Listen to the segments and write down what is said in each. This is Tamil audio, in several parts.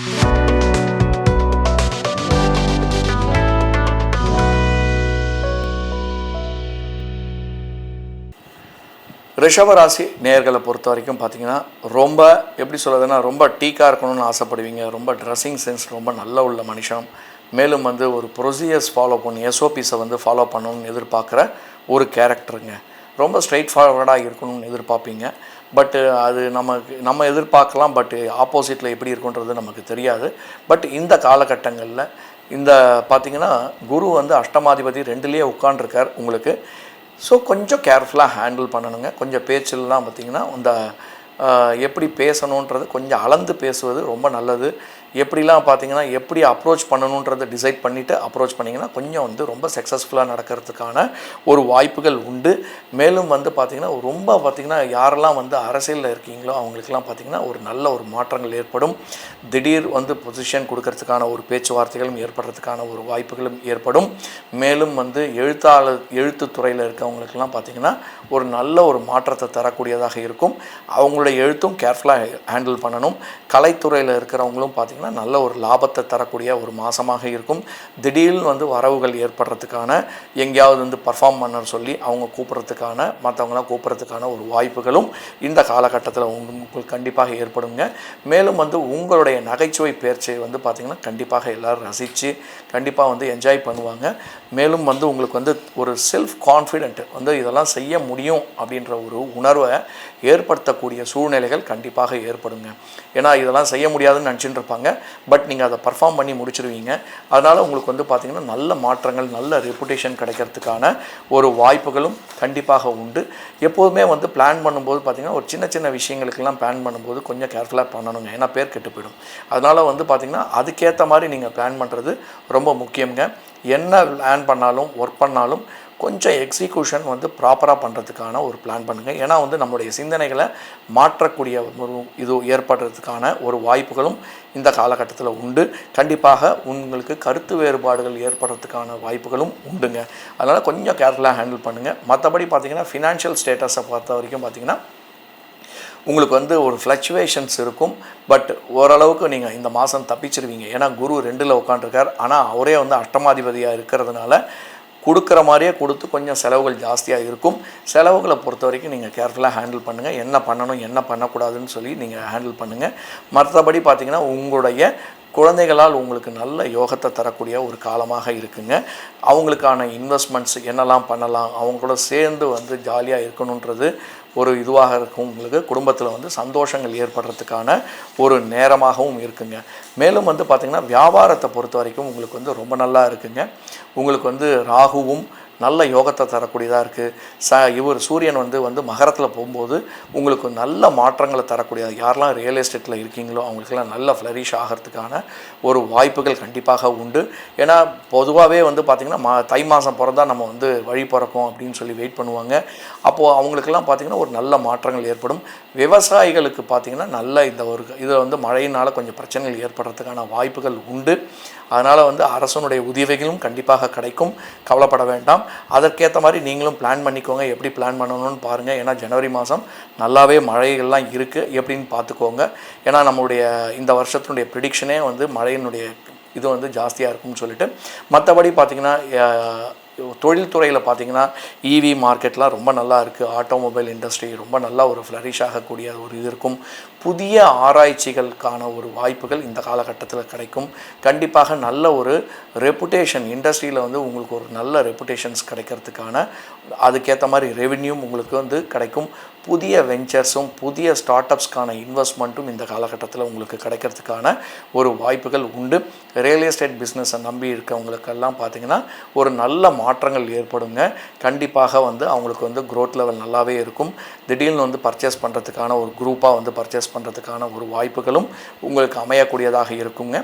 ரிஷபராசி நேயர்களை பொறுத்த வரைக்கும் பார்த்தீங்கன்னா ரொம்ப எப்படி சொல்கிறதுனா ரொம்ப டீக்காக இருக்கணும்னு ஆசைப்படுவீங்க. ரொம்ப ட்ரெஸ்ஸிங் சென்ஸ் ரொம்ப நல்ல உள்ள மனுஷன். மேலும் வந்து ஒரு ப்ரொசீஜர்ஸ் ஃபாலோ பண்ணி எஸ்ஓபிஸை வந்து ஃபாலோ பண்ணணும்னு எதிர்பார்க்குற ஒரு கேரக்டருங்க ரொம்ப ஸ்ட்ரைட் ஃபார்வர்டாக இருக்கணும்னு எதிர்பார்ப்பீங்க. பட்டு uh, அது நமக்கு நம்ம எதிர்பார்க்கலாம் பட் ஆப்போசிட்டில் எப்படி இருக்குன்றது நமக்கு தெரியாது. பட் இந்த காலகட்டங்களில் இந்த பார்த்திங்கன்னா குரு வந்து அஷ்டமாதிபதி ரெண்டுலேயே உட்காண்டிருக்கார் உங்களுக்கு. ஸோ கொஞ்சம் கேர்ஃபுல்லாக ஹேண்டில் பண்ணணுங்க. கொஞ்சம் பேச்சிலலாம் பார்த்திங்கன்னா இந்த எப்படி பேசணுன்றது கொஞ்சம் அளந்து பேசுவது ரொம்ப நல்லது. எப்படிலாம் பார்த்தீங்கன்னா எப்படி அப்ரோச் பண்ணணுன்றதை டிசைட் பண்ணிவிட்டு அப்ரோச் பண்ணிங்கன்னா கொஞ்சம் வந்து ரொம்ப சக்ஸஸ்ஃபுல்லாக நடக்கிறதுக்கான ஒரு வாய்ப்புகள் உண்டு. மேலும் வந்து பார்த்திங்கன்னா ரொம்ப பார்த்திங்கன்னா யாரெல்லாம் வந்து அரசியலில் இருக்கீங்களோ அவங்களுக்கெல்லாம் பார்த்திங்கன்னா ஒரு நல்ல ஒரு மாற்றங்கள் ஏற்படும். திடீர் வந்து பொசிஷன் கொடுக்கறதுக்கான ஒரு பேச்சுவார்த்தைகளும் ஏற்படுறதுக்கான ஒரு வாய்ப்புகளும் ஏற்படும். மேலும் வந்து எழுத்தாளர் எழுத்துத்துறையில் இருக்கவங்களுக்கெல்லாம் பார்த்திங்கன்னா ஒரு நல்ல ஒரு மாற்றத்தை தரக்கூடியதாக இருக்கும். அவங்களுடைய எழுத்தும் கேர்ஃபுல்லாக ஹேண்டில் பண்ணணும். கலைத்துறையில் இருக்கிறவங்களும் பார்த்திங்கன்னா நல்ல ஒரு லாபத்தை தரக்கூடிய ஒரு மாதமாக இருக்கும். திடீர்னு வந்து வரவுகள் ஏற்படுறதுக்கான எங்கேயாவது வந்து பர்ஃபார்ம் பண்ண சொல்லி அவங்க கூப்பிட்றதுக்கான மற்றவங்களாம் கூப்பிட்றதுக்கான ஒரு வாய்ப்புகளும் இந்த காலகட்டத்தில் உங்களுக்கு கண்டிப்பாக ஏற்படுங்க. மேலும் வந்து உங்களுடைய நகைச்சுவை பேர்ச்சியை வந்து பார்த்திங்கன்னா கண்டிப்பாக எல்லோரும் ரசித்து கண்டிப்பாக வந்து என்ஜாய் பண்ணுவாங்க. மேலும் வந்து உங்களுக்கு வந்து ஒரு செல்ஃப் கான்ஃபிடென்ட் வந்து இதெல்லாம் செய்ய முடியும் அப்படின்ற ஒரு உணர்வை ஏற்படுத்தக்கூடிய சூழ்நிலைகள் கண்டிப்பாக ஏற்படுங்க. ஏன்னா இதெல்லாம் செய்ய முடியாதுன்னு நினச்சிட்டு இருப்பாங்க. பட் நீங்கள் அதை பர்ஃபார்ம் பண்ணி முடிச்சிருவீங்க. அதனால் உங்களுக்கு வந்து பார்த்திங்கன்னா நல்ல மாற்றங்கள் நல்ல ரெப்புடேஷன் கிடைக்கிறதுக்கான ஒரு வாய்ப்புகளும் கண்டிப்பாக உண்டு. எப்போதுமே வந்து பிளான் பண்ணும்போது பார்த்திங்கன்னா ஒரு சின்ன சின்ன விஷயங்களுக்கெல்லாம் பிளான் பண்ணும்போது கொஞ்சம் கேர்ஃபுல்லாக பண்ணணுங்க. ஏன்னா பேர் கெட்டு போயிடும். அதனால் வந்து பார்த்திங்கன்னா அதுக்கேற்ற மாதிரி நீங்கள் பிளான் பண்ணுறது ரொம்ப முக்கியங்க என்ன பிளான் பண்ணாலும் ஒர்க் பண்ணாலும் கொஞ்சம் எக்ஸிக்யூஷன் வந்து ப்ராப்பராக பண்ணுறதுக்கான ஒரு பிளான் பண்ணுங்கள் ஏன்னா வந்து நம்மளுடைய சிந்தனைகளை மாற்றக்கூடிய ஒரு இது ஏற்படுறதுக்கான ஒரு வாய்ப்புகளும் இந்த காலகட்டத்தில் உண்டு. கண்டிப்பாக உங்களுக்கு கருத்து வேறுபாடுகள் ஏற்படுறதுக்கான வாய்ப்புகளும் உண்டுங்க. அதனால் கொஞ்சம் கேர்ஃபுல்லாக ஹேண்டில் பண்ணுங்கள் மற்றபடி பார்த்திங்கன்னா ஃபினான்ஷியல் ஸ்டேட்டஸை பொறுத்த வரைக்கும் பார்த்தீங்கன்னா உங்களுக்கு வந்து ஒரு ஃப்ளக்சுவேஷன்ஸ் இருக்கும். பட் ஓரளவுக்கு நீங்கள் இந்த மாதம் தப்பிச்சிருவீங்க. ஏன்னா குரு ரெண்டில் உட்காந்துருக்கார் ஆனால் அவரே வந்து அஷ்டமாதிபதியாக இருக்கிறதுனால கொடுக்குற மாதிரியே கொடுத்து கொஞ்சம் செலவுகள் ஜாஸ்தியாக இருக்கும். செலவுகளை பொறுத்த வரைக்கும் நீங்கள் கேர்ஃபுல்லாக ஹேண்டில் பண்ணுங்கள் என்ன பண்ணணும் என்ன பண்ணக்கூடாதுன்னு சொல்லி நீங்கள் ஹேண்டில் பண்ணுங்கள் மற்றபடி பார்த்தீங்கன்னா உங்களுடைய குழந்தைகளால் உங்களுக்கு நல்ல யோகத்தை தரக்கூடிய ஒரு காலமாக இருக்குங்க. அவங்களுக்கான இன்வெஸ்ட்மெண்ட்ஸ் என்னெல்லாம் பண்ணலாம் அவங்க கூட சேர்ந்து வந்து ஜாலியாக இருக்கணுன்றது ஒரு இதுவாக இருக்கும். உங்களுக்கு குடும்பத்தில் வந்து சந்தோஷங்கள் ஏற்படுறதுக்கான ஒரு நேரமாகவும் இருக்குங்க. மேலும் வந்து பார்த்திங்கன்னா வியாபாரத்தை பொறுத்த வரைக்கும் உங்களுக்கு வந்து ரொம்ப நல்லா இருக்குங்க. உங்களுக்கு வந்து ராகுவும் நல்ல யோகத்தை தரக்கூடியதாக இருக்குது ச இவர் சூரியன் வந்து வந்து மகரத்தில் போகும்போது உங்களுக்கு நல்ல மாற்றங்களை தரக்கூடியது யாரெல்லாம் ரியல் எஸ்டேட்டில் இருக்கீங்களோ அவங்களுக்கெல்லாம் நல்ல ஃப்ளரிஷ் ஆகிறதுக்கான ஒரு வாய்ப்புகள் கண்டிப்பாக உண்டு. ஏன்னா பொதுவாகவே வந்து பார்த்திங்கன்னா மா தை மாதம் பிறந்தா நம்ம வந்து வழி பிறக்கும் அப்படின்னு சொல்லி வெயிட் பண்ணுவாங்க. அப்போது அவங்களுக்கெல்லாம் பார்த்திங்கன்னா ஒரு நல்ல மாற்றங்கள் ஏற்படும். விவசாயிகளுக்கு பார்த்திங்கன்னா நல்ல இந்த ஒரு இதில் வந்து மழையினால் கொஞ்சம் பிரச்சனைகள் ஏற்படுறதுக்கான வாய்ப்புகள் உண்டு. அதனால் வந்து அரசனுடைய உதவிகளும் கண்டிப்பாக கிடைக்கும். கவலைப்பட வேண்டாம். அதற்கேற்ற மாதிரி நீங்களும் பிளான் பண்ணிக்கோங்க. எப்படி பிளான் பண்ணணும்னு பாருங்கள் ஏன்னா ஜனவரி மாதம் நல்லாவே மழைகள்லாம் இருக்குது எப்படின்னு பார்த்துக்கோங்க. ஏன்னா நம்மளுடைய இந்த வருஷத்தினுடைய ப்ரிடிக்ஷனே வந்து மழையினுடைய இது வந்து ஜாஸ்தியாக இருக்கும்னு சொல்லிட்டு. மற்றபடி பார்த்திங்கன்னா தொழில்துறையில் பார்த்தீங்கன்னா இவி மார்க்கெட்லாம் ரொம்ப நல்லா இருக்குது ஆட்டோமொபைல் இண்டஸ்ட்ரி ரொம்ப நல்லா ஒரு ஃப்ளரிஷ் ஆகக்கூடிய ஒரு இது இருக்கும். புதிய ஆராய்ச்சிகளுக்கான ஒரு வாய்ப்புகள் இந்த காலகட்டத்தில் கிடைக்கும். கண்டிப்பாக நல்ல ஒரு ரெப்புடேஷன் இண்டஸ்ட்ரியில் வந்து உங்களுக்கு ஒரு நல்ல ரெப்புடேஷன்ஸ் கிடைக்கிறதுக்கான அதுக்கேற்ற மாதிரி ரெவென்யூம் உங்களுக்கு வந்து கிடைக்கும். புதிய வெஞ்சர்ஸும் புதிய ஸ்டார்ட் அப்ஸ்க்கான இன்வெஸ்ட்மெண்ட்டும் இந்த காலகட்டத்தில் உங்களுக்கு கிடைக்கிறதுக்கான ஒரு வாய்ப்புகள் உண்டு. ரியல் எஸ்டேட் பிஸ்னஸை நம்பி இருக்கவங்களுக்கெல்லாம் பார்த்தீங்கன்னா ஒரு நல்ல மாற்றங்கள் ஏற்படுங்க. கண்டிப்பாக வந்து அவங்களுக்கு வந்து க்ரோத் லெவல் நல்லாவே இருக்கும். திடீர்னு வந்து பர்ச்சேஸ் பண்ணுறதுக்கான ஒரு குரூப்பாக வந்து பர்ச்சேஸ் பண்ணுறதுக்கான ஒரு வாய்ப்புகளும் உங்களுக்கு அமையக்கூடியதாக இருக்குங்க.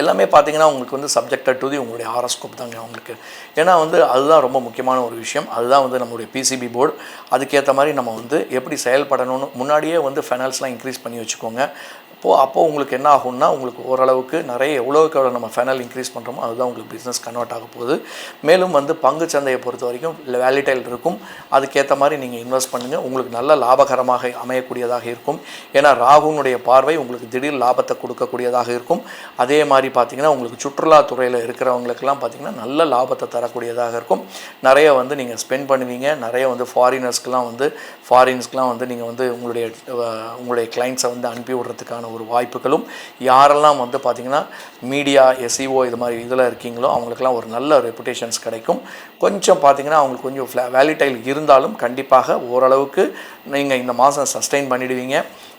எல்லாமே பார்த்தீங்கன்னா உங்களுக்கு வந்து சப்ஜெக்டட் டு தி உங்களுடைய ஆரோஸ்கோப் தாங்க உங்களுக்கு. ஏன்னா வந்து அதுதான் ரொம்ப முக்கியமான ஒரு விஷயம். அதுதான் வந்து நம்மளுடைய பிசிபி போர்டு அதுக்கேற்ற மாதிரி நம்ம வந்து எப்படி செயல்படணும்னு முன்னாடியே வந்து ஃபைனான்ஸ்லாம் இன்க்ரீஸ் பண்ணி வச்சுக்கோங்க. இப்போது அப்போது உங்களுக்கு என்ன ஆகும்னா உங்களுக்கு ஓரளவுக்கு நிறைய எவ்வளோக்கு எவ்வளோ நம்ம ஃபைனல் இன்க்ரீஸ் பண்ணுறோமோ அதுதான் உங்களுக்கு பிஸ்னஸ் கன்வெர்ட் ஆக போகுது. மேலும் வந்து பங்கு சந்தையை பொறுத்த வரைக்கும் வேலிடைல் இருக்கும். அதுக்கேற்ற மாதிரி நீங்கள் இன்வெஸ்ட் பண்ணுங்கள் உங்களுக்கு நல்ல லாபகரமாக அமையக்கூடியதாக இருக்கும். ஏன்னா ராகுனுடைய பார்வை உங்களுக்கு திடீர் லாபத்தை கொடுக்கக்கூடியதாக இருக்கும். அதே மாதிரி பார்த்தீங்கன்னா உங்களுக்கு சுற்றுலாத்துறையில் இருக்கிறவங்களுக்கெல்லாம் பார்த்தீங்கன்னா நல்ல லாபத்தை தரக்கூடியதாக இருக்கும். நிறைய வந்து நீங்கள் ஸ்பெண்ட் பண்ணுவீங்க. நிறைய வந்து ஃபாரினர்ஸ்க்கெலாம் வந்து ஃபாரின்ஸ்க்கெலாம் வந்து நீங்கள் வந்து உங்களுடைய உங்களுடைய கிளைண்ட்ஸை வந்து அனுப்பி விடுறதுக்கான ஒரு வாய்ப்புகளும். யாரெல்லாம் வந்து பார்த்தீங்கன்னா மீடியா எஸ்இஓ இது மாதிரி இதில் இருக்கீங்களோ அவங்களுக்கெல்லாம் ஒரு நல்ல ரெப்புடேஷன்ஸ் கிடைக்கும். கொஞ்சம் பார்த்தீங்கன்னா அவங்களுக்கு கொஞ்சம் ஃப்ளா வேலிடைல் இருந்தாலும் கண்டிப்பாக ஓரளவுக்கு நீங்கள் இந்த மாதம் சஸ்டெயின் பண்ணிடுவீங்க.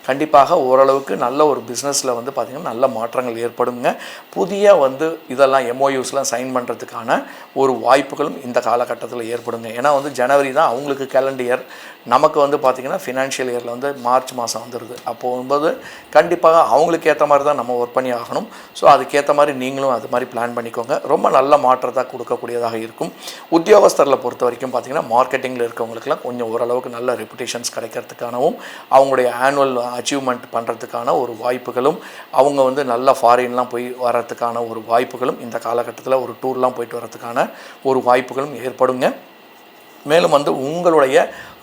கண்டிப்பாக ஓரளவுக்கு நல்ல ஒரு பிஸ்னஸில் வந்து பார்த்திங்கன்னா நல்ல மாற்றங்கள் ஏற்படுங்க. புதிய வந்து இதெல்லாம் எம்ஓயூஸ்லாம் சைன் பண்ணுறதுக்கான ஒரு வாய்ப்புகளும் இந்த காலகட்டத்தில் ஏற்படுங்க. ஏன்னா வந்து ஜனவரி தான் அவங்களுக்கு கேலண்டர் இயர் நமக்கு வந்து பார்த்திங்கன்னா ஃபினான்ஷியல் இயரில் வந்து மார்ச் மாதம் வந்துடுது அப்போது போது கண்டிப்பாக அவங்களுக்கு ஏற்ற மாதிரி தான் நம்ம ஒர்க் பண்ணி ஆகணும். ஸோ அதுக்கேற்ற மாதிரி நீங்களும் அது மாதிரி பிளான் பண்ணிக்கோங்க. ரொம்ப நல்ல மாற்றத்தை கொடுக்கக்கூடியதாக இருக்கும். உத்தியோகஸ்தரில் பொறுத்த வரைக்கும் பார்த்திங்கன்னா மார்க்கெட்டிங்கில் இருக்கவங்களுக்குலாம் கொஞ்சம் ஓரளவுக்கு நல்ல ரெப்புடேஷன்ஸ் கிடைக்கிறதுக்கானவும் அவங்களுடைய ஆனுவல் அச்சீவ்மெண்ட் பண்ணுறதுக்கான ஒரு வாய்ப்புகளும் அவங்க வந்து நல்ல ஃபாரின்லாம் போய் வர்றதுக்கான ஒரு வாய்ப்புகளும் இந்த காலகட்டத்தில் ஒரு டூர்லாம் போயிட்டு வர்றதுக்கான ஒரு வாய்ப்புகளும் ஏற்படுங்க. மேலும் வந்து உங்களுடைய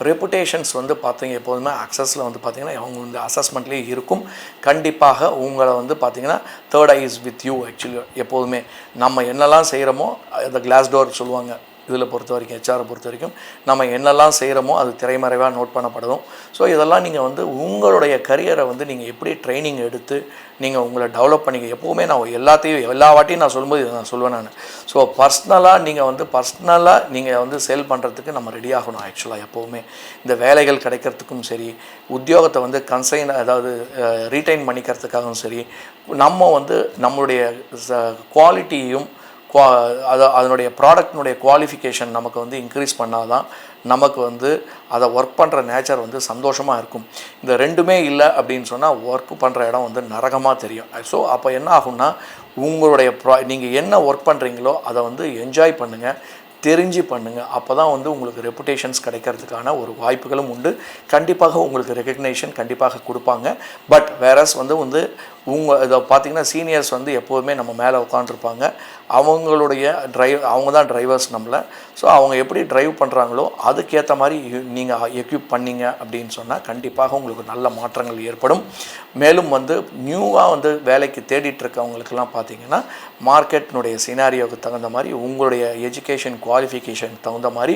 ரெப்புடேஷன்ஸ் வந்து பார்த்தீங்க எப்போதுமே அக்சஸில் வந்து பார்த்திங்கன்னா அவங்க வந்து அசஸ்மெண்ட்லேயே இருக்கும். கண்டிப்பாக உங்களை வந்து பார்த்திங்கன்னா third eye is with you actually எப்போதுமே நம்ம என்னெல்லாம் செய்கிறோமோ அந்த கிளாஸ் டோர் சொல்லுவாங்க. இதில் பொறுத்த வரைக்கும் ஹெச்ஆரை பொறுத்த வரைக்கும் நம்ம என்னெல்லாம் செய்கிறோமோ அது திரைமறைவாக நோட் பண்ணப்படும் ஸோ இதெல்லாம் நீங்கள் வந்து உங்களுடைய கரியரை வந்து நீங்கள் எப்படி ட்ரைனிங் எடுத்து நீங்கள் உங்களை டெவலப் பண்ணிக்க எப்போவுமே நான் எல்லாத்தையும் எல்லா வாட்டியும் நான் சொல்லும்போது இதை நான் சொல்லுவேன் நான். ஸோ பர்சனலாக நீங்கள் வந்து பர்சனலாக நீங்கள் வந்து சேல் பண்ணுறதுக்கு நம்ம ரெடி ஆகணும் ஆக்சுவலாக எப்போவுமே. இந்த வேலைகள் கிடைக்கிறதுக்கும் சரி உத்தியோகத்தை வந்து கன்சைன் அதாவது ரீட்டைன் பண்ணிக்கிறதுக்காகவும் சரி நம்ம வந்து நம்மளுடைய குவாலிட்டியும் குவா அது அதனுடைய ப்ராடக்டினுடைய குவாலிஃபிகேஷன் நமக்கு வந்து இன்க்ரீஸ் பண்ணால் தான் நமக்கு வந்து அதை ஒர்க் பண்ணுற நேச்சர் வந்து சந்தோஷமாக இருக்கும். இந்த ரெண்டுமே இல்லை அப்படின்னு சொன்னால் ஒர்க் பண்ணுற இடம் வந்து நரகமாக தெரியும். ஸோ அப்போ என்ன ஆகும்னா உங்களுடைய ப்ரா நீங்கள் என்ன ஒர்க் பண்ணுறீங்களோ அதை வந்து என்ஜாய் பண்ணுங்கள் தெரிஞ்சு பண்ணுங்கள் அப்போ தான் வந்து உங்களுக்கு ரெப்புடேஷன்ஸ் கிடைக்கிறதுக்கான ஒரு வாய்ப்புகளும் உண்டு. கண்டிப்பாக உங்களுக்கு ரெக்கக்னேஷன் கண்டிப்பாக கொடுப்பாங்க. பட் வேறஸ் வந்து வந்து உங்கள் இதை பார்த்தீங்கன்னா சீனியர்ஸ் வந்து எப்போதுமே நம்ம மேலே உட்காந்துருப்பாங்க அவங்களுடைய ட்ரைவ் அவங்க தான் டிரைவர்ஸ் நம்மளை. ஸோ அவங்க எப்படி ட்ரைவ் பண்ணுறாங்களோ அதுக்கேற்ற மாதிரி நீங்கள் எக்யூப் பண்ணீங்க அப்படின்னு சொன்னால் கண்டிப்பாக உங்களுக்கு நல்ல மாற்றங்கள் ஏற்படும். மேலும் வந்து நியூவாக வந்து வேலைக்கு தேடிட்டு இருக்கவங்களுக்கெல்லாம் பார்த்தீங்கன்னா மார்க்கெட்டினுடைய சினாரியோவுக்கு தகுந்த மாதிரி உங்களுடைய எஜுகேஷன் குவாலிஃபிகேஷன் தகுந்த மாதிரி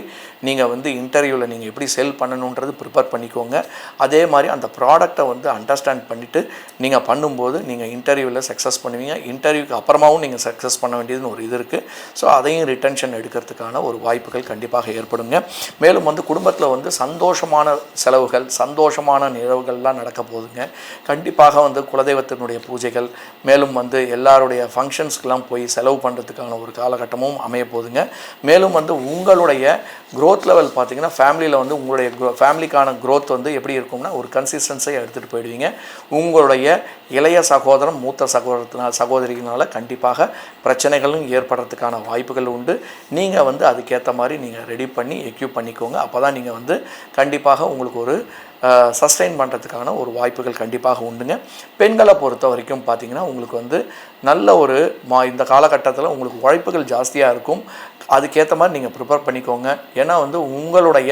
நீங்கள் வந்து இன்டர்வியூவில் நீங்கள் எப்படி செல் பண்ணணுன்றது ப்ரிப்பேர் பண்ணிக்கோங்க. அதே மாதிரி அந்த ப்ராடக்டை வந்து அண்டர்ஸ்டாண்ட் பண்ணிவிட்டு நீங்கள் பண்ணும்போது நீங்கள் இன்டர்வியூவில் சக்ஸஸ் பண்ணுவீங்க. இன்டர்வியூக்கு அப்புறமாவும் நீங்கள் சக்ஸஸ் பண்ண வேண்டியதுன்னு ஒரு இது இருக்குது ஸோ அதையும் ரிட்டன்ஷன் எடுக்கிறதுக்கான ஒரு வாய்ப்புகள் கண்டிப்பாக ஏற்படுங்க. மேலும் வந்து குடும்பத்தில் வந்து சந்தோஷமான செலவுகள் சந்தோஷமான நிகழ்வுகள்லாம் நடக்க போகுதுங்க. கண்டிப்பாக வந்து குலதெய்வத்தினுடைய பூஜைகள் மேலும் வந்து எல்லாருடைய ஃபங்க்ஷன்ஸ்க்கெலாம் போய் செலவு பண்ணுறதுக்கான ஒரு காலகட்டமும் அமைய போகுதுங்க. மேலும் வந்து உங்களுடைய க்ரோத் லெவல் பார்த்தீங்கன்னா ஃபேமிலியில் வந்து உங்களுடைய ஃபேமிலிக்கான க்ரோத் வந்து எப்படி இருக்கும்னா ஒரு கன்சிஸ்டன்ஸை எடுத்துகிட்டு போயிடுவீங்க. உங்களுடைய இளைய சகோதரம் மூத்த சகோதரத்தினால் சகோதரிகளால் கண்டிப்பாக பிரச்சனைகளும் ஏற்படுறதுக்கான வாய்ப்புகள் உண்டு. நீங்கள் வந்து அதுக்கேற்ற மாதிரி நீங்கள் ரெடி பண்ணி எக்யூப் பண்ணிக்கோங்க. அப்போ தான் நீங்கள் வந்து கண்டிப்பாக உங்களுக்கு ஒரு சஸ்டெயின் பண்ணுறதுக்கான ஒரு வாய்ப்புகள் கண்டிப்பாக உண்டுங்க. பெண்களை பொறுத்த வரைக்கும் பார்த்தீங்கன்னா உங்களுக்கு வந்து நல்ல ஒரு மா இந்த காலகட்டத்தில் உங்களுக்கு உழைப்புகள் ஜாஸ்தியாக இருக்கும். அதுக்கேற்ற மாதிரி நீங்கள் ப்ரிப்பேர் பண்ணிக்கோங்க. ஏன்னா வந்து உங்களுடைய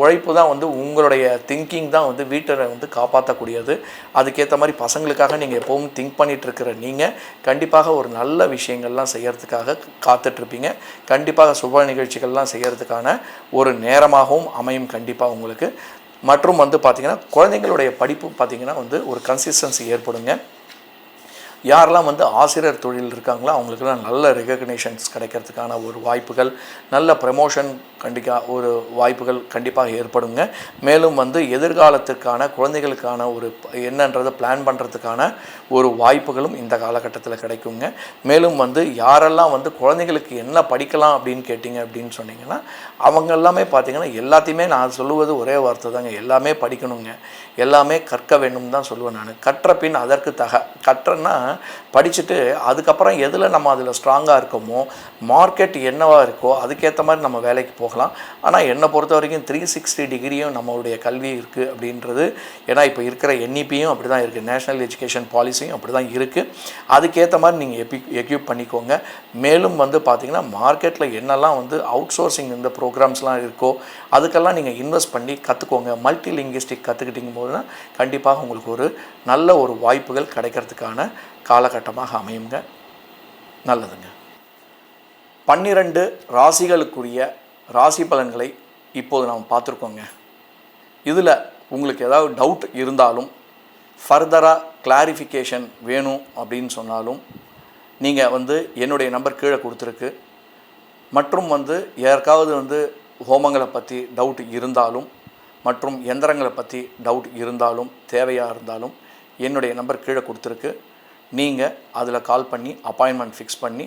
உழைப்பு தான் வந்து உங்களுடைய திங்கிங் தான் வந்து வீட்டை வந்து காப்பாற்றக்கூடியது அதுக்கேற்ற மாதிரி பசங்களுக்காக நீங்கள் எப்பவும் திங்க் பண்ணிகிட்ருக்கிற நீங்கள் கண்டிப்பாக ஒரு நல்ல விஷயங்கள்லாம் செய்கிறதுக்காக காத்துட்ருப்பீங்க. கண்டிப்பாக சுப நிகழ்ச்சிகள்லாம் செய்கிறதுக்கான ஒரு நேரமாகவும் அமையும் கண்டிப்பாக உங்களுக்கு. மற்றும் வந்து பார்த்திங்கன்னா குழந்தைங்களுடைய படிப்பு பார்த்திங்கன்னா வந்து ஒரு கன்சிஸ்டன்சி ஏற்படுங்க. யாரெல்லாம் வந்து ஆசிரியர் தொழில் இருக்காங்களோ அவங்களுக்கெல்லாம் நல்ல ரெகக்னேஷன்ஸ் கிடைக்கிறதுக்கான ஒரு வாய்ப்புகள் நல்ல ப்ரமோஷன் கண்டிப்பாக ஒரு வாய்ப்புகள் கண்டிப்பாக ஏற்படுங்க. மேலும் வந்து எதிர்காலத்துக்கான குழந்தைகளுக்கான ஒரு என்னன்றதை பிளான் பண்ணுறதுக்கான ஒரு வாய்ப்புகளும் இந்த காலகட்டத்தில் கிடைக்குங்க. மேலும் வந்து யாரெல்லாம் வந்து குழந்தைகளுக்கு என்ன படிக்கலாம் அப்படின்னு கேட்டிங்க அப்படின்னு சொன்னீங்கன்னா அவங்க எல்லாமே பார்த்தீங்கன்னா எல்லாத்தையுமே நான் சொல்லுவது ஒரே வார்த்தை தாங்க. எல்லாமே படிக்கணுங்க. எல்லாமே கற்க வேண்டும் தான் சொல்லுவேன் நான். கற்ற பின் அதற்கு தக கற்றன்னா படிச்சுட்டு அதுக்கப்புறம் எதில் நம்ம அதில் ஸ்ட்ராங்காக இருக்கோமோ மார்க்கெட் என்னவாக இருக்கோ அதுக்கேற்ற மாதிரி நம்ம வேலைக்கு போகலாம். ஆனால் என்னை பொறுத்த வரைக்கும் த்ரீ சிக்ஸ்டி டிகிரியும் நம்மளுடைய கல்வி இருக்குது அப்படின்றது. ஏன்னா இப்போ இருக்கிற என்இபியும் அப்படி தான் இருக்குது நேஷ்னல் எஜுகேஷன் பாலிசியும் அப்படி தான் இருக்குது அதுக்கேற்ற மாதிரி நீங்கள் எபி எக்யூப் பண்ணிக்கோங்க. மேலும் வந்து பார்த்திங்கன்னா மார்க்கெட்டில் என்னெல்லாம் வந்து அவுட் சோர்சிங் இந்த ப்ரோக்ராம்ஸ்லாம் இருக்கோ அதுக்கெல்லாம் நீங்கள் இன்வெஸ்ட் பண்ணி கற்றுக்கோங்க மல்டி லிங்குவிஸ்டிக் கற்றுக்கிட்டிங்க போதுனா கண்டிப்பாக உங்களுக்கு ஒரு நல்ல ஒரு வாய்ப்புகள் கிடைக்கிறதுக்கான காலகட்டமாக அமையுங்க. நல்லதுங்க. பன்னிரண்டு ராசிகளுக்குரிய ராசி பலன்களை இப்போது நாம் பார்த்துருக்கோங்க. இதில் உங்களுக்கு ஏதாவது டவுட் இருந்தாலும் ஃபர்தராக கிளாரிஃபிகேஷன் வேணும் அப்படின்னு சொன்னாலும் நீங்கள் வந்து என்னுடைய நம்பர் கீழே கொடுத்துருக்கு. மற்றும் வந்து யாருக்காவது வந்து ஹோமங்களை பற்றி டவுட் இருந்தாலும் மற்றும் எந்திரங்களை பற்றி டவுட் இருந்தாலும் தேவையாக இருந்தாலும் என்னுடைய நம்பர் கீழே கொடுத்துருக்கு. நீங்கள் அதில் கால் பண்ணி அப்பாயின்மெண்ட் ஃபிக்ஸ் பண்ணி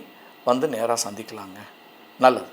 வந்து நேராக சந்திக்கலாங்க. நல்லது.